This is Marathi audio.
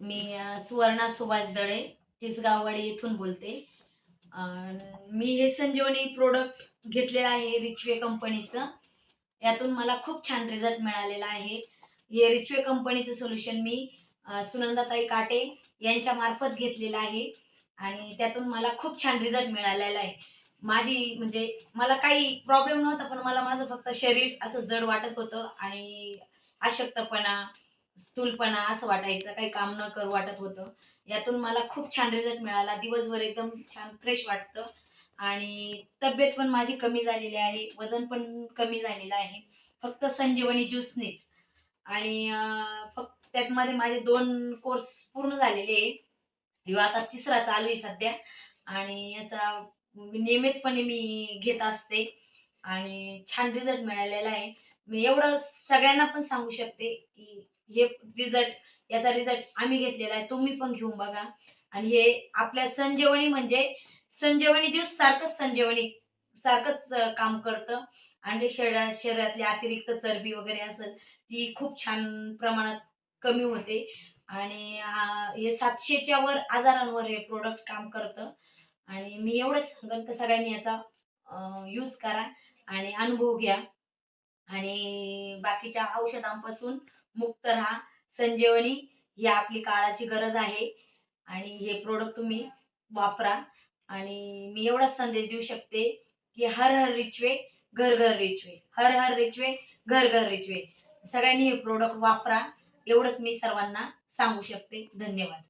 मी सुवर्णा सुभाष दळे तिसगाववाडी येथून बोलते. मी हे संजीवनी प्रोडक्ट घेतलेलं आहे रिचवे कंपनीचं यातून मला खूप छान रिझल्ट मिळालेला आहे. हे रिचवे कंपनीचं सोल्युशन मी सुनंदाताई काटे यांच्या मार्फत घेतलेलं आहे. आणि त्यातून मला खूप छान रिझल्ट मिळालेला आहे. माझी म्हणजे मला काही प्रॉब्लेम नव्हता पण मला माझं फक्त शरीर असं जड वाटत होतं आणि अशक्तपणा स्थूलपणा असं वाटायचं काही काम न करू वाटत होतं. यातून मला खूप छान रिझल्ट मिळाला. दिवसभर एकदम छान फ्रेश वाटतं. आणि तब्येत पण माझी कमी झालेली आहे. वजन पण कमी झालेलं आहे. फक्त संजीवनी ज्यूसनीच. आणि फक्त त्यातमध्ये माझे दोन कोर्स पूर्ण झालेले आहे. किंवा आता तिसरा चालू आहे सध्या. आणि याचा नियमितपणे मी घेत असते. आणि छान रिझल्ट मिळालेला आहे. मी एवढं सगळ्यांना पण सांगू शकते की हे रिझल्ट याचा रिझल्ट आम्ही घेतलेला आहे. तुम्ही पण घेऊन बघा. आणि हे आपल्या संजीवनी म्हणजे संजीवनी ज्यूस सारखंच संजीवनी सारखंच काम करतं. आणि शरीरा शरीरातली अतिरिक्त चरबी वगैरे असेल ती खूप छान प्रमाणात कमी होते. आणि हे सातशेच्या वर आजारांवर हे प्रोडक्ट काम करतं. आणि मी एवढंच सांगेन की सगळ्यांनी याचा यूज करा आणि अनुभव घ्या. आणि बाकीच्या औषधांपासून मुक्त राहा. संजीवनी ही आपली काळाची गरज आहे आणि हे प्रोडक्ट तुम्ही वापरा. आणि मी एवढाच संदेश देऊ शकते की हर हर रिचवे घर घर रिचवे हर हर रिचवे घर घर रिचवे सगळ्यांनी हे प्रोडक्ट वापरा. एवढंच मी सर्वांना सांगू शकते. धन्यवाद.